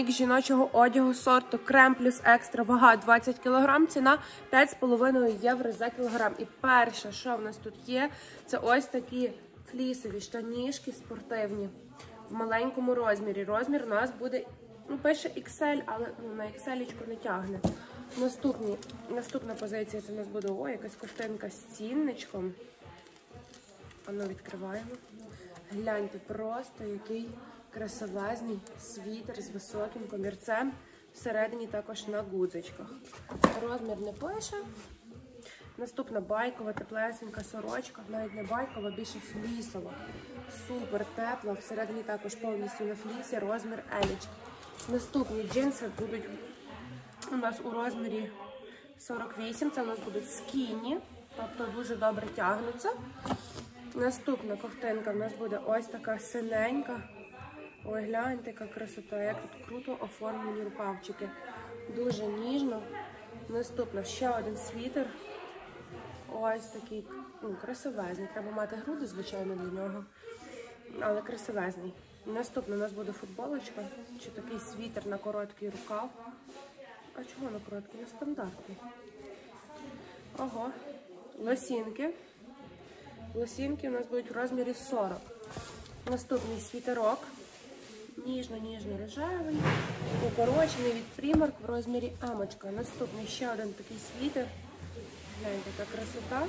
Мік жіночого одягу сорту крем плюс екстра, вага 20 кг, ціна 5,5 євро за кілограм. І перше, що в нас тут є, це ось такі флісові штанішки спортивні в маленькому розмірі. Розмір у нас буде, ну, пише XL, але ну, на XL не тягне. Наступні, наступна позиція це у нас буде о, якась ковтинка з цінничком. Ану, відкриваємо. Гляньте просто, який красивезний світер з високим комірцем. Всередині також на гудзичках. Розмір не пише. Наступна байкова, теплесенька сорочка, навіть не байкова, більше флісова. Супер тепла. Всередині також повністю на флісі, розмір елічки. Наступні джинси будуть у нас у розмірі 48. Це у нас будуть скіні, тобто дуже добре тягнуться. Наступна ковтинка в нас буде ось така синенька. Ой, гляньте, яка красота, як тут круто оформлені рукавчики. Дуже ніжно. Наступна ще один світер. Ось такий ну, красивезний. Треба мати груди, звичайно, для нього. Але красивезний. Наступна у нас буде футболочка чи такий світер на короткий рукав. А чого на короткий? На стандартний. Ого. Лосінки. Лосінки у нас будуть в розмірі 40. Наступний світерок. Ніжно-ніжно рожевий, укорочений від примарк в розмірі амочка. Наступний ще один такий світер. Гляньте, яка красота.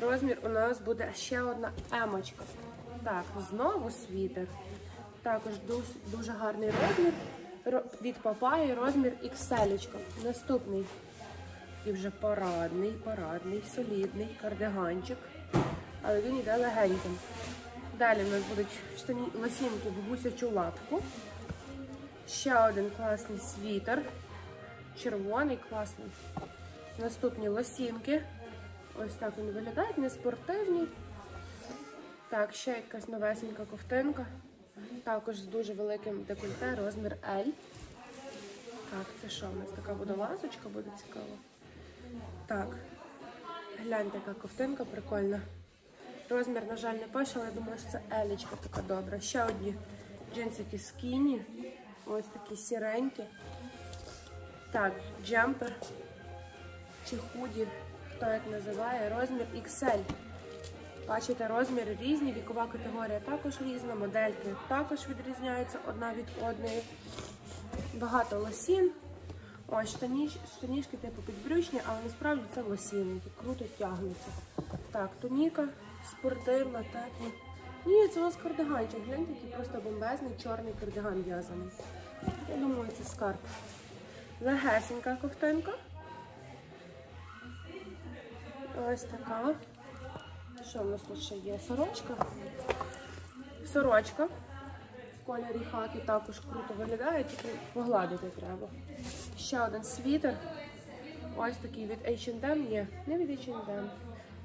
Розмір у нас буде ще одна емочка. Так, знову світер. Також дуже, дуже гарний розмір. Від папаї розмір XL. Наступний і вже парадний, парадний, солідний кардиганчик. Але він йде легеньким. Далі в нас будуть штані лосінки в гусячу лапку. Ще один класний світер. Червоний, класний. Наступні лосінки. Ось так вони виглядають, не спортивні. Так, ще якась новесенька ковтинка. Також з дуже великим декольте, розмір L. Так, це що у нас? Така водолазочка буде цікава. Так, гляньте, яка ковтинка прикольна. Розмір, на жаль, не пише, але я думаю, що це елічка така добра. Ще одні джинсики скіні. Ось такі сіренькі. Так, джемпер чи худі, хто як називає, розмір XL. Бачите, розміри різні, вікова категорія також різна, модельки також відрізняються одна від одної. Багато лосін. Ось штаніж, штанішки типу підбрючні, але насправді це лосіни, які круто тягнуться. Так, туніка спортивна, тепла. Ні, це у нас кардиганчик. Гляньте, який просто бомбезний чорний кардиган в'язаний. Я думаю, це скарб. Легесенька ковтинка. Ось така. Що в нас тут ще є? Сорочка. Сорочка. В кольорі хаки також круто виглядає, тільки погладити треба. Ще один світер. Ось такий від H&M. Ні, не від H&M.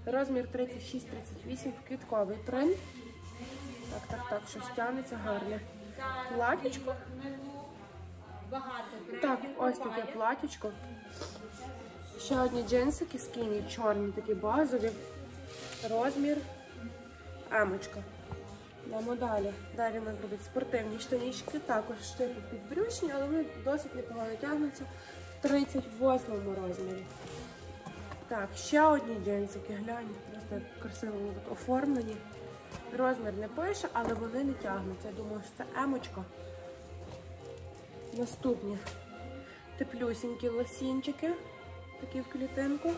Розмір 36-38 в квітковий принт. Так, так, так, щось тягнеться гарне. Платічко. Так, ось таке платічко. Ще одні джинсики скіні, чорні, такі базові. Розмір емочка. Йдемо далі. Далі у нас будуть спортивні штанічки, також типу підбрючні, але вони досить непогано тягнуться в 38 розмірі. Так, ще одні джинсики, глянь, просто красиво оформлені. Розмір не пише, але вони не тягнуться. Я думаю, що це емочка. Наступні теплюсінькі лосінчики, такі в клітинку.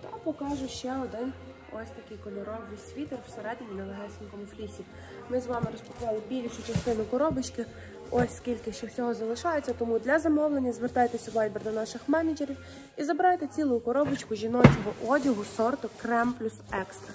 Та покажу ще один ось такий кольоровий світер всередині на легесенькому флісі. Ми з вами розпакували більшу частину коробочки. Ось скільки ще всього залишається, тому для замовлення звертайтеся в Viber до наших менеджерів і забирайте цілу коробочку жіночого одягу сорту Крем плюс екстра.